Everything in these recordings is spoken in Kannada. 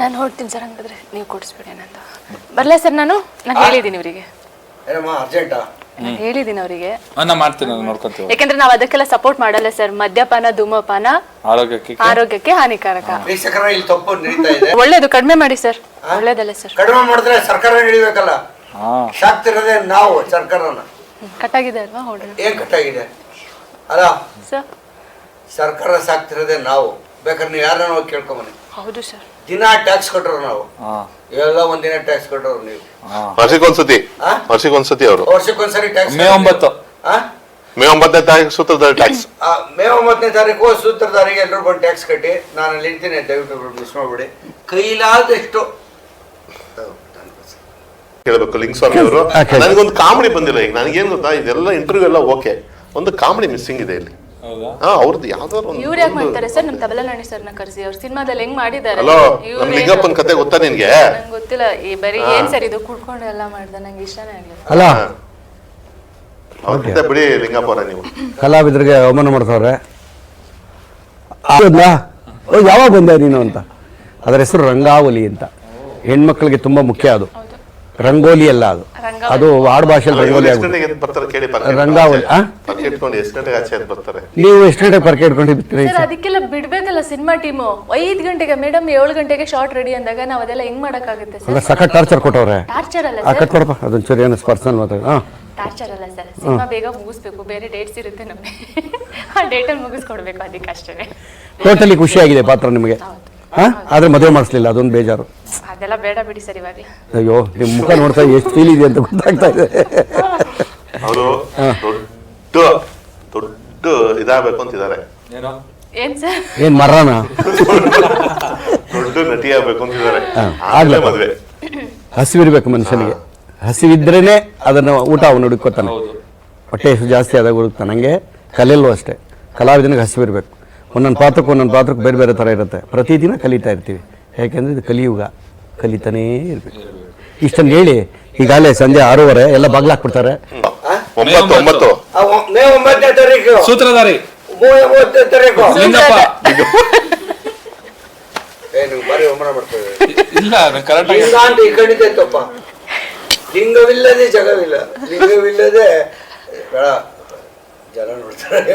ನಾನು ಹೊರಡ್ತೀನಿ ಸರ್ ಹಂಗಾದ್ರೆ ನೀವು ಕೊಡಿಸ್ಬಿಡಿ ಏನಂತ ಬರಲೇ ಸರ್ ನಾನು? ನಾನು ಹೇಳಿದ್ದೀನಿ ಇವರಿಗೆ. ಏನಮ್ಮ ಅರ್ಜೆಂಟಾ ನಾನು ಹೇಳಿದ್ದೀನಿ ಅವರಿಗೆ. ನಾ ಮಾಡ್ತೀನಿ ನಾನು ನೋಡ್ಕೊಂತೀವಿ ಯಾಕಂದ್ರೆ ನಾವು ಅದಕ್ಕೆಲ್ಲ ಸಪೋರ್ಟ್ ಮಾಡಲ್ಲ ಸರ್ ಮದ್ಯಪಾನ ಧೂಮಪಾನ ಆರೋಗ್ಯಕ್ಕೆ ಆರೋಗ್ಯಕ್ಕೆ ಹಾನಿಕಾರಕ. ವೀಕ್ಷಕರ ಇಲ್ಲಿ ತಪ್ಪು ನಡೀತಾ ಇದೆ. ಒಳ್ಳೇದು ಕಡಿಮೆ ಮಾಡಿ ಸರ್. ಒಳ್ಳೇದಲ್ಲ ಸರ್. ಕಡಿಮೆ ಮಾಡಿದ್ರೆ ಸರ್ಕಾರ ಹಿಡಿಬೇಕಲ್ಲ ಹಾ. ಸಾಕ್ತಿರೋದೇ ನಾವು ಸರ್ಕಾರನ. ಕಟ್ಟಾಗಿದೆ ಅಲ್ವಾ ಹೊಡ್ರಿ ಏನ್ ಕಟ್ಟಾಗಿದೆ? ಅಲ್ಲ ಸರ್. ಸರ್ಕಾರ ಸಾಕ್ತಿರೋದೇ ನಾವು. ಬೇಕಾದ್ರೆ ನೀವು ಯಾರನ್ನ ಹೋಗಿ ಕೇಳ್ಕೊಂಬನ್ನಿ ಹೌದು ಸರ್. ದಿನ ಟ್ಯಾಕ್ಸ್ ಕಟ್ಟರು ನಾವು. ಎಲ್ಲ ಒಂದಿನ ಟ್ಯಾಕ್ಸ್ ಕಟ್ಟೋರು ನೀವು. ವರ್ಷಕ್ಕೊಂದ್ಸತಿ ಆ? ವರ್ಷಕ್ಕೊಂದ್ಸತಿ ಅವರು. ವರ್ಷಕ್ಕೊಂದ್ಸರಿ ಟ್ಯಾಕ್ಸ್ ಮೇ ಒಂಬತ್ತು. ಮೇ ಒಂಬತ್ತನೇ ತಾರೀಕು ಸೂತ್ರಧಾರಿ ಟ್ಯಾಕ್ಸ್. ಮೇ ಒಂಬತ್ತನೇ ತಾರೀಕು ಸೂತ್ರಧಾರಿಗೆ ಎಲ್ಲರೂ ಬಂದು ಟ್ಯಾಕ್ಸ್ ಕಟ್ಟಿ ನಾನು ಅಲ್ಲಿ ಇರ್ತೀನಿ ದಯವಿಟ್ಟು ಮಿಸ್ ಮಾಡ್ಬಿಡಿ. ಕೈಲಾದಷ್ಟು. ಕೇಳಬೇಕು ಲಿಂಗಸ್ವಾಮಿ ಅವರು. ನನಗೊಂದು ಕಾಮಿಡಿ ಬಂದಿಲ್ಲ ಈಗ ನನಗೇನು ಗೊತ್ತಾ ಇದೆಲ್ಲ ಇಂಟರ್ವ್ಯೂ ಎಲ್ಲ ಓಕೆ. ಒಂದು ಕಾಮಿಡಿ ಮಿಸ್ಸಿಂಗ್ ಇದೆ ಇಲ್ಲಿ. ಹಾ ಅವ್ರದ್ದು ಯಾವ್ದಾದ್ರು ಇವ್ರು ಯಾಕೆ ಮಾಡ್ತಾರೆ ಸರ್? ನಮ್ ತಬಲನಾಣಿ ಸರ್ನ ಕರ್ಸಿ ಅವ್ರ ಸಿನಿಮಾದಲ್ಲಿ ಹೆಂಗ್ ಮಾಡಿದ್ದಾರೆ? ಹಲೋ ನಮ್ ಲಿಂಗಪ್ಪನ ಕತೆ ಗೊತ್ತಾ ನಿನ್ಗೆ? ನಂಗೆ ಗೊತ್ತಿಲ್ಲ. ಈ ಬರೀ ಏನ್ ಸರ್ ಇದು? ಕುಡ್ಕೊಂಡು ಎಲ್ಲ ಮಾಡ್ದೆ. ನಂಗೆ ಇಷ್ಟನೇ ಆಗ್ಲಿಲ್ಲ. ಅಲ್ಲ. ಅವ್ರ ಕತೆ ಬಿಡಿ ಲಿಂಗಪ್ಪ ಅವರ ನೀವು. ಕಲಾವಿದರಿಗೆ ಅವಮಾನ ಮಾಡ್ತಾವ್ರೆ. ಹೌದಾ? ಓ ಯಾವಾಗ ಬಂದೆ ನೀನು ಅಂತ? ಅದರ ಹೆಸರು ರಂಗಾವಲಿ ಅಂತ. ಹೆಣ್ಮಕ್ಳಿಗೆ ತುಂಬಾ ಮುಖ್ಯ ಅದು. ರಂಗೋಲಿ ಅಲ್ಲ ಅದು. ಅದು ವಾರ್ಡ್ ಭಾಷೆಯಲ್ಲಿ ರಂಗೋಲಿ ರಂಗಾವಲಿ, ನೀವು ಎಷ್ಟು ಗಂಟೆಗೆ ಪರ್ಕೆ ಸರ್ ಅದಕ್ಕೆಲ್ಲ ಬಿಡ್ಬೇಕಲ್ಲ ಸಿನಿಮಾ ಟೀಮು. ಐದು ಗಂಟೆಗೆ ಮೇಡಮ್ ಏಳು ಗಂಟೆಗೆ ಶಾರ್ಟ್ ರೆಡಿ ಅಂದಾಗ ನಾವು ಅದೆಲ್ಲ ಹೆಂಗ್ ಮಾಡಕ್ಕಾಗುತ್ತೆ ಅಲ್ಲ ಸರ್ ಸಖತ್ ಟಾರ್ಚರ್ ಕೊಟ್ಟವ್ರೆ. ಟಾರ್ಚರ್ ಅಲ್ಲ ಆ ಕಟ್ ಕೊಡಪ್ಪ ಅದೊಂದು ಚೂರು ಏನೋ ಪರ್ಸನಲ್ ಮಾತಾಡ ಹಾಂ ಟಾರ್ಚರ್ ಅಲ್ಲ ಸರ್. ಸಿನಿಮಾ ಬೇಗ ಮುಗಿಸ್ಬೇಕು. ಬೇರೆ ಡೇಟ್ಸ್ ಇರುತ್ತೆ ನಮಗೆ. ಆ ಡೇಟಲ್ಲಿ ಮುಗಿಸ್ಕೊಡ್ಬೇಕು ಅದಕ್ಕೆ ಅಷ್ಟೇ. ಟೋಟಲಿ ಖುಷಿಯಾಗಿದೆ ಪಾತ್ರ ನಿಮಗೆ. ಹಾಂ? ಆದ್ರೆ ಮದುವೆ ಮಾಡಿಸ್ಲಿಲ್ಲ ಅದೊಂದು ಬೇಜಾರು. ಅದೆಲ್ಲ ಬೇಡ ಬಿಡಿ ಸರ್ ಇವಾಗ. ಅಯ್ಯೋ ನಿಮ್ಮ ಮುಖ ನೋಡ್ತಾ ಎಷ್ಟು ಫೀಲ್ ಇದೆ ಅಂತ ಗೊತ್ತಾಗ್ತಾ ಇದೆ. ಅವರು ದೊಡ್ಡ ದೊಡ್ಡ ಇದಾಗಬೇಕು ಅಂತಿದ್ದಾರೆ. ಏನೋ? ಏನ್ ಸರ್? ಏನು ಮರನ ದೊಡ್ಡ ನಟಿ ಆಗ್ಬೇಕು ಅಂತಿದ್ದಾರೆ. ಆಗ್ಲೇ. ಮದ್ವೆ. ಹಸಿವಿರ್ಬೇಕು ಮನುಷ್ಯನಿಗೆ. ಹಸಿವಿದ್ರೇನೆ ಅದನ್ನು ಊಟ ಅವನು ಹುಡುಕೋತಾನೆ ಹೌದು. ಹೊಟ್ಟೆ ಜಾಸ್ತಿ ಆದಾಗ ಹುಡುಕ್ತಾನೆ. ಹಂಗೆ ಕಲೆಯಲ್ಲೂ ಅಷ್ಟೇ. ಕಲಾವಿದನಿಗೆ ಹಸಿವಿರ್ಬೇಕು ಒಂದೊಂದು ಪಾತ್ರಕ್ಕೆ ಒಂದೊಂದು ಪಾತ್ರಕ್ಕೆ ಬೇರೆ ಬೇರೆ ಥರ ಇರುತ್ತೆ. ಪ್ರತಿದಿನ ಕಲಿತಾ ಇರ್ತೀವಿ. ಯಾಕೆಂದ್ರೆ ಇದು ಕಲಿಯುಗ. ಕಲಿತಾನೇ ಇರಬೇಕು. ಇಷ್ಟನ್ನು ಹೇಳಿ ಈಗಾಗಲೇ ಸಂಜೆ ಆರೂವರೆ ಎಲ್ಲ ಬಾಗ್ಲಾಕ್ಬಿಡ್ತಾರೆ ಒಂಬತ್ತು ಒಂಬತ್ತು ಆ ಒ- ಮೇ ಒಂಬತ್ತನೇ ತಾರೀಕು. ಸೂತ್ರಧಾರಿ ತಾರೀಕು. ಲಿಂಗಪ್ಪ ಏ ನೀವು ಬಾರಿ ಮಾಡ್ತೇವೆ ಇಲ್ಲ ನಾನು ಕರೆಕ್ಟ್ ಲಿಂಗ ಅಂತ ಈ ಕಣಿದೆ ತಪ್ಪ. ಲಿಂಗವಿಲ್ಲದೆ ಜಗವಿಲ್ಲ. ಲಿಂಗವಿಲ್ಲದೆ ಬೇಡ. ಜನ ನೋಡ್ತಾರೆ.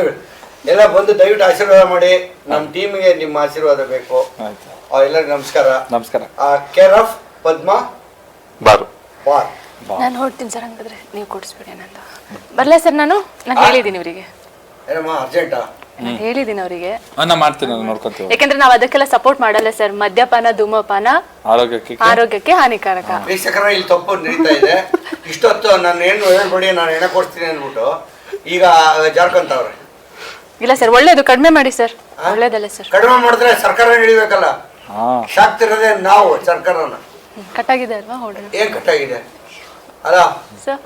ಎಲ್ಲ ಬಂದು ದಯವಿಟ್ಟು ಆಶೀರ್ವಾದ ಮಾಡಿ ನಮ್ಮ ಟೀಮಿಗೆ ನಿಮ್ಮ ಆಶೀರ್ವಾದ ಬೇಕು. ಆಯ್ತು. ಎಲ್ಲರಿಗೂ ನಮಸ್ಕಾರ. ನಮಸ್ಕಾರ. Care of Padma bar. Bar. ನಾನು ಹೊಡ್ತೀನಿ ಸರ್ ಹಂಗಾದ್ರೆ ನೀವು ಕೊಡಿಸ್ಬಿಡಿ ಅಂತ ಬರಲೇ ಸರ್ ನಾನು? ನಾನು ಹೇಳಿದ್ದೀನಿ ಇವರಿಗೆ ಏನಮ್ಮ ಅರ್ಜೆಂಟಾ ನಾನು ಹೇಳಿದ್ದೀನಿ ಅವರಿಗೆ. ಮಾಡ್ತೀನಿ ನಾನು ನೋಡ್ಕೊಂತೀವಿ. ಯಾಕಂದ್ರೆ ನಾವು ಅದಕ್ಕೆಲ್ಲ ಸಪೋರ್ಟ್ ಮಾಡಲ್ಲ ಸರ್. ಮದ್ಯಪಾನ ಧೂಮಪಾನ ಆರೋಗ್ಯಕ್ಕೆ? ಆರೋಗ್ಯಕ್ಕೆ ಹಾನಿಕಾರಕ. ವೀಕ್ಷಕರ ಇಲ್ಲಿ ತಪ್ಪು ನಡೀತಾ ಇದೆ. ಇಷ್ಟೊತ್ತು ನಾನು ಏನು ಹೇಳ್ಬೇಡಿ ನಾನು ಎಣ್ಣೆ ಕೊಡ್ತೀನಿ ಅಂದ್ಬಿಟ್ಟು ಈಗ ಜಾರ್ಕೊಂತವ್ರೆ. ಇಲ್ಲ ಸರ್ ಒಳ್ಳೇದು ಕಡಿಮೆ ಮಾಡಿ ಸರ್. ಒಳ್ಳೇದಲ್ಲ ಸರ್. ಕಡಿಮೆ ಮಾಡಿದ್ರೆ ಸರ್ಕಾರ ಹಿಡಿಬೇಕಲ್ಲ? ಹಾ. ಸಾಕ್ತಿರೋದೇ ನಾವು ಸರ್ಕಾರನ. ಕಟ್ಟಾಗಿದೆ ಅಲ್ವಾ ಏನ್ ಕಟ್ಟಾಗಿದೆ? ಅಲ್ಲ ಸರ್.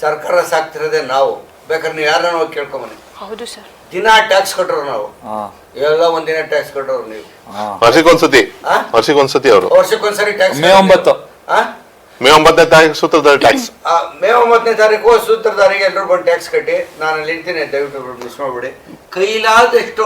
ಸರ್ಕಾರ ಸಾಕ್ತಿರೋದೆ ನಾವು. ಬೇಕಾದ್ರೆ ನೀವು ಯಾರನ್ನ ಹೋಗಿ ಕೇಳ್ಕೊಂಬನ್ನಿ. ಹೌದು ಸರ್. ದಿನ ಟ್ಯಾಕ್ಸ್ ಕಟ್ಟರು ನಾವು. ಹಾ. ಎಲ್ಲ ಒಂದಿನ ಟ್ಯಾಕ್ಸ್ ಕಟ್ಟೋರು ನೀವು. ವರ್ಷಕ್ಕೊಂದ್ಸತಿ. ಆ? ವರ್ಷಕ್ಕೊಂದ್ಸತಿ ಅವರು. ವರ್ಷಕ್ಕೊಂದ್ಸರಿ ಟ್ಯಾಕ್ಸ್ ಮೇ ಒಂಬತ್ತು. ಮೇ ಒಂಬತ್ತನೇ ತಾರೀಕು ಸೂತ್ರದ ಟ್ಯಾಕ್ಸ್ ಮೇ ಒಂಬತ್ತನೇ ತಾರೀಕು ಸೂತ್ರಧಾರಿಗೆ ಎಲ್ಲರೂ ಬಂದು ಟ್ಯಾಕ್ಸ್ ಕಟ್ಟಿ ನಾನು ಅಲ್ಲಿ ಇರ್ತೀನಿ ದಯವಿಟ್ಟು ಮಿಸ್ ಮಾಡ್ಬಿಡಿ. ಕೈಲಾದಷ್ಟು